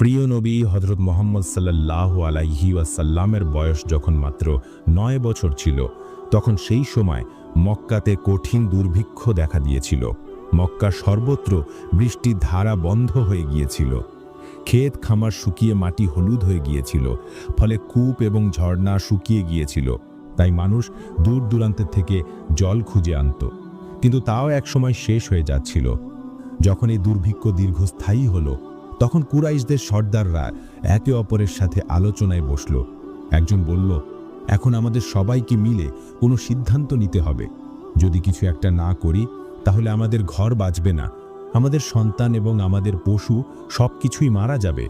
প্রিয় নবী হজরত মোহাম্মদ সাল্লাহ আলাইহি ওয়াসাল্লামের বয়স যখন মাত্র নয় বছর ছিল, তখন সেই সময় মক্কাতে কঠিন দুর্ভিক্ষ দেখা দিয়েছিল। মক্কা সর্বত্র বৃষ্টির ধারা বন্ধ হয়ে গিয়েছিল। ক্ষেত খামার শুকিয়ে মাটি হলুদ হয়ে গিয়েছিল, ফলে কূপ এবং ঝর্ণা শুকিয়ে গিয়েছিল। তাই মানুষ দূর দূরান্তের থেকে জল খুঁজে আনত। কিন্তু তাও একসময় শেষ হয়ে যাচ্ছিল। যখন এই দুর্ভিক্ষ দীর্ঘস্থায়ী হলো তখন কুরাইশদের সর্দাররা একে অপরের সাথে আলোচনায় বসল। একজন বলল, এখন আমাদের সবাইকে মিলে কোনো সিদ্ধান্ত নিতে হবে। যদি কিছু একটা না করি, তাহলে আমাদের ঘর বাঁচবে না। আমাদের সন্তান এবং আমাদের পশু সব কিছুই মারা যাবে।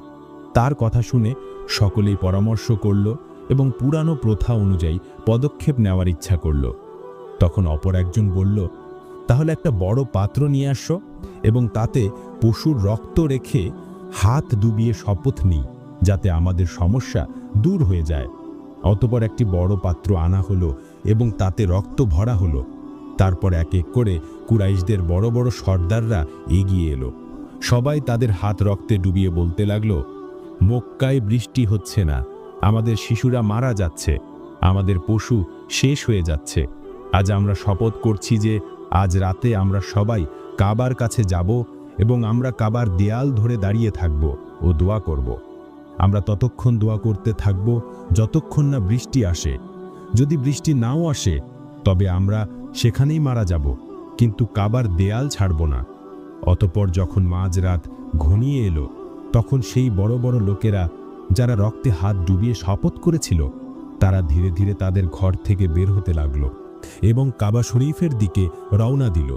তার কথা শুনে সকলেই পরামর্শ করল এবং পুরানো প্রথা অনুযায়ী পদক্ষেপ নেওয়ার ইচ্ছা করল। তখন অপর একজন বলল, তাহলে একটা বড় পাত্র নিয়ে আসো এবং তাতে পশুর রক্ত রেখে হাত ডুবিয়ে শপথ নিই, যাতে আমাদের সমস্যা দূর হয়ে যায়। অতপর একটি বড় পাত্র আনা হলো এবং তাতে রক্ত ভরা হলো। তারপর এক এক করে কুরাইশদের বড় বড় সর্দাররা এগিয়ে এলো। সবাই তাদের হাত রক্তে ডুবিয়ে বলতে লাগল, মক্কায় বৃষ্টি হচ্ছে না, আমাদের শিশুরা মারা যাচ্ছে, আমাদের পশু শেষ হয়ে যাচ্ছে। আজ আমরা শপথ করছি যে আজ রাতে আমরা সবাই কাবার কাছে যাব এবং আমরা কাবার দেয়াল ধরে দাঁড়িয়ে থাকব ও দোয়া করব। আমরা ততক্ষণ দোয়া করতে থাকব যতক্ষণ না বৃষ্টি আসে। যদি বৃষ্টি নাও আসে, তবে আমরা সেখানেই মারা যাব, কিন্তু কাবার দেয়াল ছাড়ব না। অতপর যখন মাঝরাত ঘনিয়ে এলো, তখন সেই বড় বড় লোকেরা যারা রক্তে হাত ডুবিয়ে শপথ করেছিল, তারা ধীরে ধীরে তাদের ঘর থেকে বের হতে লাগল এবং কাবা শরীফের দিকে রওনা দিল।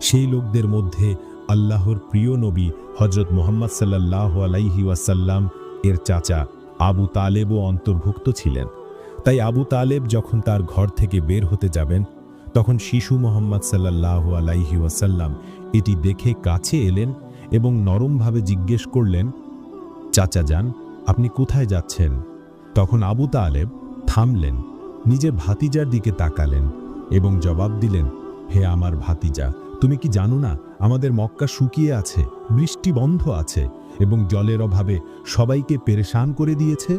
সেই লোকদের মধ্যে আল্লাহর প্রিয় নবী হজরত মোহাম্মদ সাল্লাহ আলাইহি ওয়াসাল্লাম এর চাচা আবু তালেবও অন্তর্ভুক্ত ছিলেন। তাই আবু তালেব যখন তার ঘর থেকে বের হতে যাবেন, তখন শিশু মোহাম্মদ সাল্লাহ আলাইহি ওয়াসাল্লাম এটি দেখে কাছে এলেন এবং নরমভাবে জিজ্ঞেস করলেন, চাচা যান, আপনি কোথায় যাচ্ছেন? তখন আবু তালেব থামলেন নিজের ভাতিজার দিকে তাকালেন এবং জবাব দিলেন, হে আমার ভাতিজা, তুমি কি জানো না আমাদের মক্কা শুকিয়ে আছে, বৃষ্টি বন্ধ আছে এবং জলের অভাবে সবাইকে পেরেশান করে দিয়েছে।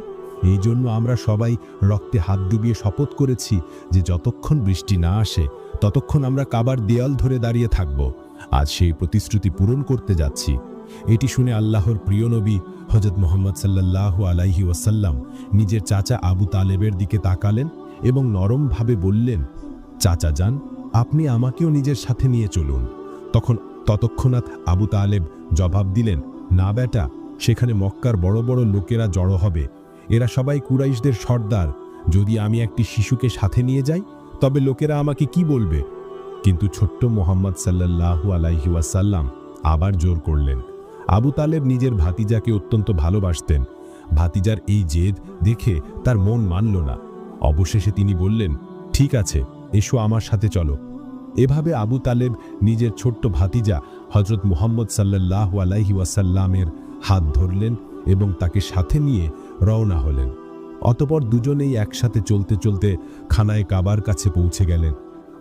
এই জন্য আমরা সবাই রক্তে হাত ডুবিয়ে শপথ করেছি যে যতক্ষণ বৃষ্টি না আসে, ততক্ষণ আমরা কাবার দেয়াল ধরে দাঁড়িয়ে থাকব। আজ সেই প্রতিশ্রুতি পূরণ করতে যাচ্ছি। এটি শুনে আল্লাহর প্রিয় নবী হজরত মোহাম্মদ সাল্লাহ আলাইহি ওয়াসাল্লাম নিজের চাচা আবু তালেবের দিকে তাকালেন এবং নরমভাবে বললেন, চাচা যান, আপনি আমাকেও নিজের সাথে নিয়ে চলুন। তখন ততক্ষণাৎ আবু তালেব জবাব দিলেন, না বেটা, সেখানে মক্কার বড় বড় লোকেরা জড়ো হবে। এরা সবাই কুরাইশদের সর্দার। যদি আমি একটি শিশুকে সাথে নিয়ে যাই, তবে লোকেরা আমাকে কি বলবে? কিন্তু ছোট্ট মোহাম্মদ সাল্লাল্লাহু আলাইহি ওয়াসাল্লাম আবার জোর করলেন। আবু তালেব নিজের ভাতিজাকে অত্যন্ত ভালোবাসতেন। ভাতিজার এই জেদ দেখে তার মন মানল না। অবশেষে তিনি বললেন, ঠিক আছে, এসো আমার সাথে চলো। এভাবে আবু তালেব নিজের ছোট্ট ভাতিজা হজরত মুহাম্মদ সাল্লাহ আলাইহি ওয়াসাল্লামের হাত ধরলেন এবং তাকে সাথে নিয়ে রওনা হলেন। অতপর দুজনেই একসাথে চলতে চলতে খানায় কাবার কাছে পৌঁছে গেলেন।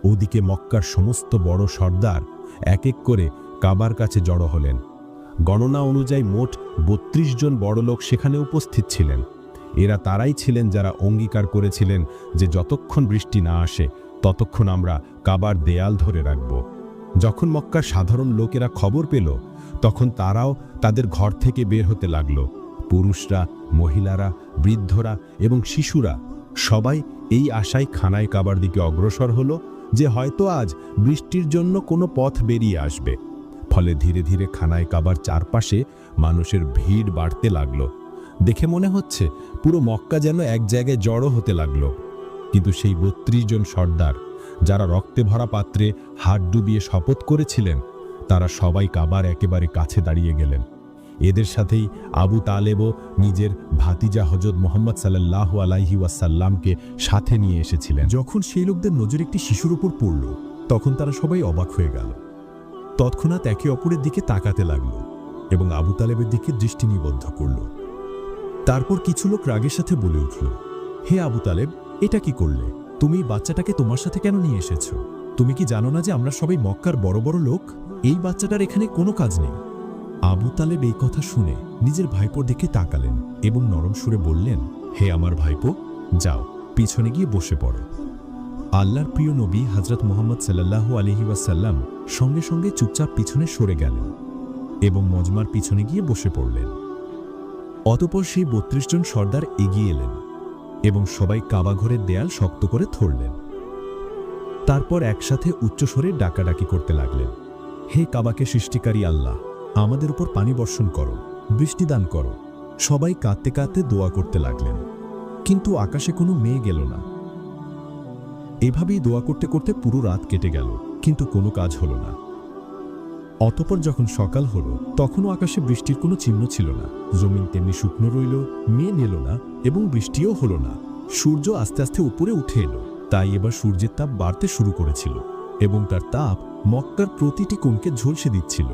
ওদিকে মক্কার সমস্ত বড় সর্দার এক এক করে কাবার কাছে জড়ো হলেন। গণনা অনুযায়ী মোট বত্রিশ জন বড়লোক সেখানে উপস্থিত ছিলেন। এরা তারাই ছিলেন যারা অঙ্গীকার করেছিলেন যে যতক্ষণ বৃষ্টি না আসে ততক্ষণ আমরা কাবার দেয়াল ধরে রাখব। যখন মক্কার সাধারণ লোকেরা খবর পেল, তখন তারাও তাদের ঘর থেকে বের হতে লাগল। পুরুষরা, মহিলারা, বৃদ্ধরা এবং শিশুরা সবাই এই আশায় খানায় কাবার দিকে অগ্রসর হলো যে হয়তো আজ বৃষ্টির জন্য কোনো পথ বেরিয়ে আসবে। ফলে ধীরে ধীরে খানায় কাবার চারপাশে মানুষের ভিড় বাড়তে লাগল। দেখে মনে হচ্ছে পুরো মক্কা যেন এক জায়গায় জড়ো হতে লাগল। কিন্তু সেই বত্রিশ জন সর্দার, যারা রক্তে ভরা পাত্রে হাত ডুবিয়ে শপথ করেছিলেন, তারা সবাই কাবার একেবারে কাছে দাঁড়িয়ে গেলেন। এদের সাথেই আবু তালেবও নিজের ভাতিজা হজরত মোহাম্মদ সাল্লাহ আলাইহি ওয়াসাল্লামকে সাথে নিয়ে এসেছিলেন। যখন সেই লোকদের নজর একটি শিশুর উপর পড়ল, তখন তারা সবাই অবাক হয়ে গেল। তৎক্ষণাৎ একে অপরের দিকে তাকাতে লাগল এবং আবু তালেবের দিকে দৃষ্টি নিবদ্ধ করল। তারপর কিছু লোক রাগের সাথে বলে উঠল, হে আবু তালেব এটা কি করলে? তুমি বাচ্চাটাকে তোমার সাথে কেন নিয়ে এসেছ? তুমি কি জানো না যে আমরা সবাই মক্কার বড় বড় লোক? এই বাচ্চাটার এখানে কোনো কাজ নেই। আবু তালেব এই কথা শুনে নিজের ভাইপোর দিকে তাকালেন এবং নরম সুরে বললেন, হে আমার ভাইপো, যাও, পিছনে গিয়ে বসে পড়ো। আল্লাহর প্রিয় নবী হজরত মোহাম্মদ সাল্লাল্লাহু আলহি ওয়াসাল্লাম সঙ্গে সঙ্গে চুপচাপ পিছনে সরে গেলেন এবং মজমার পিছনে গিয়ে বসে পড়লেন। অতপর সেই বত্রিশ জন সর্দার এগিয়ে এলেন। এবং সবাই কাবাঘরের দেয়াল শক্ত করে ধরলেন। তারপর একসাথে উচ্চস্বরে ডাকাডাকি করতে লাগলেন। হে কাবাকে সৃষ্টিকারী আল্লাহ, আমাদের উপর পানি বর্ষণ করো, বৃষ্টি দান করো। সবাই কাঁদতে কাঁদতে দোয়া করতে লাগলেন। কিন্তু আকাশে কোনো মেয়ে গেল না। এভাবেই দোয়া করতে করতে পুরো রাত কেটে গেল, কিন্তু কোনো কাজ হলো না। অতপর যখন সকাল হলো, তখনও আকাশে বৃষ্টির কোনো চিহ্ন ছিল না। জমিন তেমনি শুকনো রইল মেয়ে নেল না এবং বৃষ্টিও হলো না। সূর্য আস্তে আস্তে উপরে উঠে এলো, তাই এবার সূর্যের তাপ বাড়তে শুরু করেছিল এবং তার তাপ মক্কার প্রতিটি কোণকে ঝলসে দিচ্ছিল।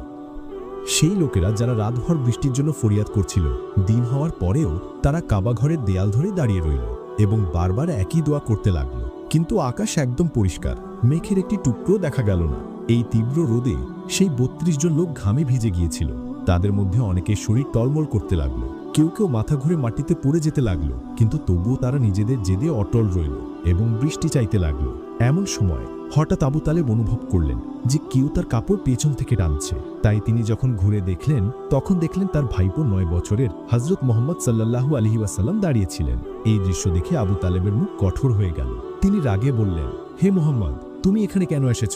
সেই লোকেরা যারা রাতভর বৃষ্টির জন্য ফরিয়াদ করছিল, দিন হওয়ার পরেও তারা কাবাঘরের দেয়াল ধরে দাঁড়িয়ে রইল এবং বারবার একই দোয়া করতে লাগল। কিন্তু আকাশ একদম পরিষ্কার, মেঘের একটি টুকরো দেখা গেল না। এই তীব্র রোদে সেই বত্রিশ জন লোক ঘামে ভিজে গিয়েছিল। তাদের মধ্যে অনেকে শরীর টলমল করতে লাগল। কেউ কেউ মাথা ঘুরে মাটিতে পড়ে যেতে লাগল, কিন্তু তবুও তারা নিজেদের জেদে অটল রইল এবং বৃষ্টি চাইতে লাগল। এমন সময় হঠাৎ আবু তালেব অনুভব করলেন যে কেউ তার কাপড় পেছন থেকে টানছে। তাই তিনি যখন ঘুরে দেখলেন, তখন দেখলেন তার ভাইপো নয় বছরের হজরত মোহাম্মদ সাল্লাল্লাহু আলহি ওয়াসাল্লাম দাঁড়িয়েছিলেন এই দৃশ্য দেখে আবু তালেবের মুখ কঠোর হয়ে গেল। তিনি রাগে বললেন, হে মোহাম্মদ, তুমি এখানে কেন এসেছ?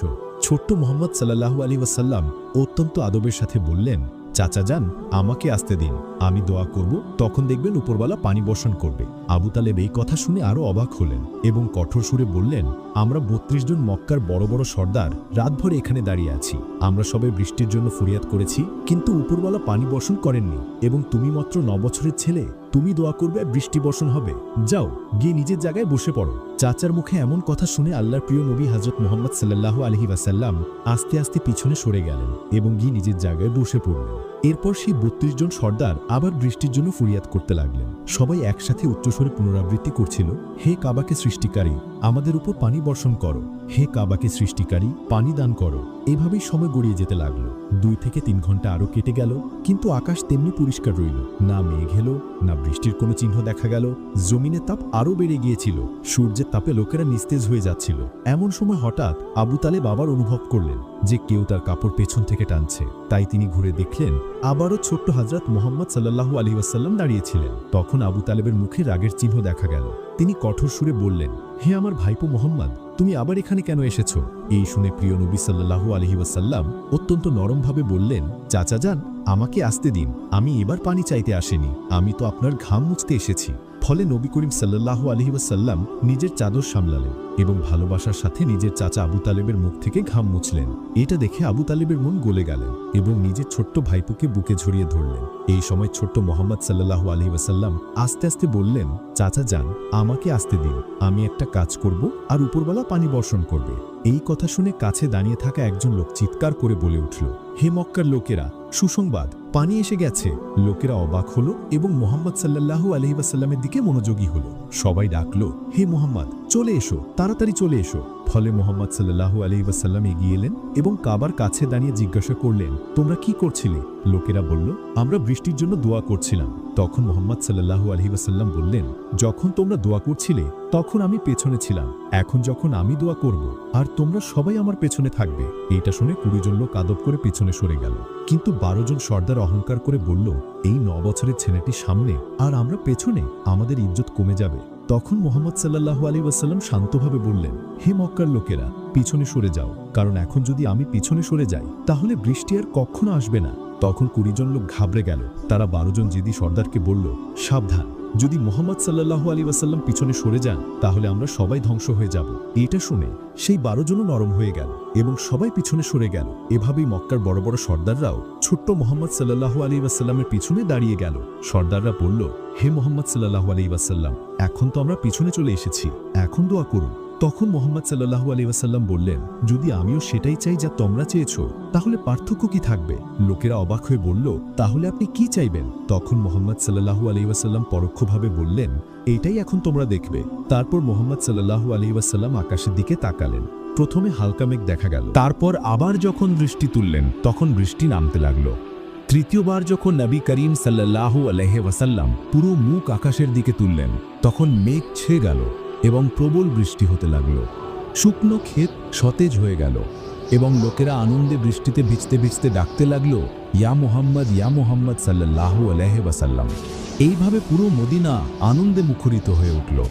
ছোট্ট মোহাম্মদ সাল্লাল্লাহু আলী ওয়াসাল্লাম অত্যন্ত আদবের সাথে বললেন, চাচা যান, আমাকে আসতে দিন। আমি দোয়া করব, তখন দেখবেন উপরওয়ালা পানি বর্ষণ করবে। আবু তালেব এই কথা শুনে আরও অবাক হলেন এবং কঠোর সুরে বললেন, আমরা বত্রিশ জন মক্কার বড় বড় সর্দার রাতভর এখানে দাঁড়িয়ে আছি। আমরা সবে বৃষ্টির জন্য ফরিয়াদ করেছি, কিন্তু উপরওয়ালা পানি বর্ষণ করেননি এবং তুমি মাত্র ন বছরের ছেলে। তুমি দোয়া করবে বৃষ্টি বর্ষণ হবে। যাও, গিয়ে নিজের জায়গায় বসে পড়ো। চাচার মুখে এমন কথা শুনে আল্লাহর প্রিয় নবী হজরত মোহাম্মদ সাল্লাহ আলহি ওয়াসাল্লাম আস্তে আস্তে পিছনে সরে গেলেন এবং গিয়ে নিজের জায়গায় বসে পড়লেন। এরপর সেই বত্রিশ জন সর্দার আবার বৃষ্টির জন্য ফরিয়াদ করতে লাগলেন। সবাই একসাথে উচ্চস্বরে পুনরাবৃত্তি করছিল, হে কাবাকে সৃষ্টিকারী, আমাদের উপর পানি বর্ষণ করো। হে কাবাকে সৃষ্টিকারী, পানি দান করো। এভাবেই সময় গড়িয়ে যেতে লাগল। দুই থেকে তিন ঘণ্টা আরও কেটে গেল, কিন্তু আকাশ তেমনি পরিষ্কার রইল। না মেঘ এলো, না বৃষ্টির কোনো চিহ্ন দেখা গেল। জমিনের তাপ আরও বেড়ে গিয়েছিল। সূর্যের তাপে লোকেরা নিস্তেজ হয়ে যাচ্ছিল। এমন সময় হঠাৎ আবু তালেব আবার অনুভব করলেন যে কেউ তার কাপড় পেছন থেকে টানছে। তাই তিনি ঘুরে দেখলেন, আবারও ছোট্ট হজরত মোহাম্মদ সাল্লাহু আলী ওয়াসাল্লাম দাঁড়িয়েছিলেন। তখন আবু তালেবের মুখে রাগের চিহ্ন দেখা গেল। তিনি কঠোর সুরে বললেন, হে আমার ভাইপো মোহাম্মদ, তুমি আবার এখানে কেন এসেছ? এই শুনে প্রিয় নবী সাল্লাহু আলহি ওয়াসাল্লাম অত্যন্ত নরমভাবে বললেন, চাচা যান, আমাকে আসতে দিন। আমি এবার পানি চাইতে আসেনি। আমি তো আপনার ঘাম মুছতে এসেছি। ফলে নবী করিম সাল্লাহু আলহি ওয়াসাল্লাম নিজের চাদর সামলালেন এবং ভালোবাসার সাথে নিজের চাচা আবু তালেবের মুখ থেকে ঘাম মুছলেন। এটা দেখে আবু তালেবের মন গলে গেলেন এবং নিজের ছোট্ট ভাইপুকে বুকে ঝরিয়ে ধরলেন। এই সময় ছোট্ট মোহাম্মদ সাল্লাহু আলহি ওয়াসাল্লাম আস্তে আস্তে বললেন, চাচা, যান, আমাকে আসতে দিন। আমি একটা কাজ করব আর উপরবেলা পানি বর্ষণ করবে। এই কথা শুনে কাছে দাঁড়িয়ে থাকা একজন লোক চিৎকার করে বলে উঠল, হে মক্কার লোকেরা, সুসংবাদ, পানি এসে গেছে। লোকেরা অবাক হলো এবং মোহাম্মদ সাল্লাল্লাহু আলহিবাসাল্লামের দিকে মনোযোগী হলো। সবাই ডাকলো, হে মোহাম্মদ, চলে এসো, তাড়াতাড়ি চলে এসো। ফলে মোহাম্মদ সাল্লাল্লাহু আলহি ওয়াসাল্লাম এগিয়ে এলেন এবং কাবার কাছে দাঁড়িয়ে জিজ্ঞাসা করলেন, তোমরা কি করছিলে? লোকেরা বলল, আমরা বৃষ্টির জন্য দোয়া করছিলাম। তখন মোহাম্মদ সাল্লাল্লাহু আলহি ওয়াসাল্লাম বললেন, যখন তোমরা দোয়া করছিলে, তখন আমি পেছনে ছিলাম। এখন যখন আমি দোয়া করব, আর তোমরা সবাই আমার পেছনে থাকবে। এটা শুনে কুড়ি জন লোক আদব করে পেছনে সরে গেল। কিন্তু বারো জন সর্দার অহংকার করে বলল, এই ন বছরের ছেলেটি সামনে আর আমরা পেছনে, আমাদের ইজ্জত কমে যাবে। তখন মোহাম্মদ সাল্লাহু আলী ওয়াসাল্লাম শান্তভাবে বললেন, হে মক্কার লোকেরা, পিছনে সরে যাও। কারণ এখন যদি আমি পিছনে সরে যাই, তাহলে বৃষ্টি আর কখনো আসবে না। তখন কুড়ি জন লোক ঘাবড়ে গেল। তারা বারো জন জেদি সর্দারকে বলল, সাবধান, যদি মোহাম্মদ সাল্লাহু আলী ওয়াসাল্লাম পিছনে সরে যান, তাহলে আমরা সবাই ধ্বংস হয়ে যাব। এটা শুনে সেই বারো জনও নরম হয়ে গেল এবং সবাই পিছনে সরে গেল। এভাবেই মক্কার বড় বড় সর্দাররাও ছোট্ট মোহাম্মদ সাল্লাহু আলী ওয়াসাল্লামের পিছনে দাঁড়িয়ে গেল। সর্দাররা বলল, হে মোহাম্মদ সাল্লাহু আলী ওয়াসাল্লাম, এখন তো আমরা পিছনে চলে এসেছি। এখন দোয়া করুন। তখন মোহাম্মদ সাল্লাহু আলী ওয়াসাল্লাম বললেন, যদি আমিও সেটাই চাই যা তোমরা চেয়েছ, তাহলে পার্থক্য কি থাকবে? লোকেরা অবাক হয়ে বলল, তাহলে আপনি কি চাইবেন? তখন মোহাম্মদ সাল্লাহু আলী ওয়াসাল্লাম পরোক্ষভাবে বললেন, এটাই এখন তোমরা দেখবে। তারপর মোহাম্মদ সাল্লাহু আলী ওয়াসাল্লাম আকাশের দিকে তাকালেন। প্রথমে হালকা মেঘ দেখা গেল। তারপর আবার যখন বৃষ্টি তুললেন, তখন বৃষ্টি নামতে লাগল। তৃতীয়বার যখন নবী করিম সাল্লাল্লাহু আলহে ওয়াসাল্লাম পুরো মুখ আকাশের দিকে তুললেন, তখন মেঘ ছেয়ে গেল। এবং প্রবল বৃষ্টি হতে লাগল। শুকনো ক্ষেত সতেজ হয়ে গেল এবং লোকেরা আনন্দে বৃষ্টিতে ভিজতে ভিজতে ডাকতে লাগল, ইয়া মোহাম্মদ ইয়া মোহাম্মদ সাল্লাল্লাহু আলহে এইভাবে পুরো মদিনা আনন্দে মুখরিত হয়ে উঠল।